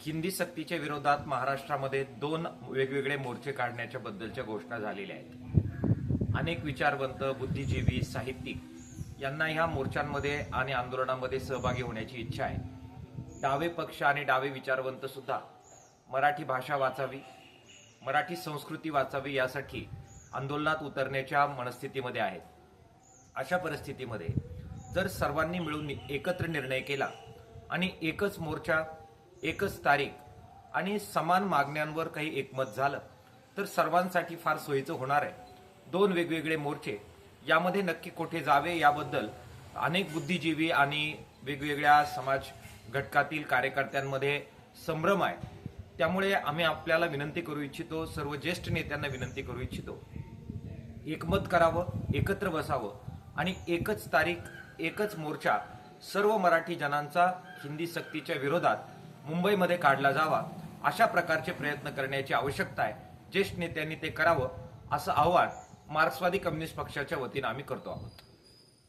हिंदी सक्तीच्या विरोधात महाराष्ट्रामध्ये दोन वेगवेगळे मोर्चे काढण्याच्या बद्दलच्या घोषणा झालेल्या आहेत. अनेक विचारवंत बुद्धिजीवी साहित्यिक यांना ह्या मोर्चांमध्ये आणि आंदोलनामध्ये सहभागी होण्याची इच्छा आहे. डावे पक्ष आणि डावे विचारवंत सुद्धा मराठी भाषा वाचावी मराठी संस्कृती वाचावी यासाठी आंदोलनात उतरण्याच्या मनस्थितीमध्ये आहेत. अशा परिस्थितीमध्ये जर सर्वांनी मिळून एकत्र निर्णय केला आणि एकच मोर्चा एकच तारीख आणि समान मागण्यांवर काही एकमत झालं तर सर्वांसाठी फार सोयीचं होणार आहे. दोन वेगवेगळे मोर्चे यामध्ये नक्की कुठे जावे याबद्दल अनेक बुद्धिजीवी आणि वेगवेगळ्या समाज घटकातील कार्यकर्त्यांमध्ये संभ्रम आहे. त्यामुळे आम्ही आपल्याला विनंती करू इच्छितो सर्व ज्येष्ठ नेत्यांना विनंती करू इच्छितो. एकमत करावं एकत्र बसावं आणि एकच तारीख एकच मोर्चा सर्व मराठी जनांचा हिंदी सक्तीच्या विरोधात मुंबईमध्ये काढला जावा. अशा प्रकारचे प्रयत्न करण्याची आवश्यकता आहे. ज्येष्ठ नेत्यांनी ते करावं असं आव्हान मार्क्सवादी कम्युनिस्ट पक्षाच्या वतीनं आम्ही करतो आहोत.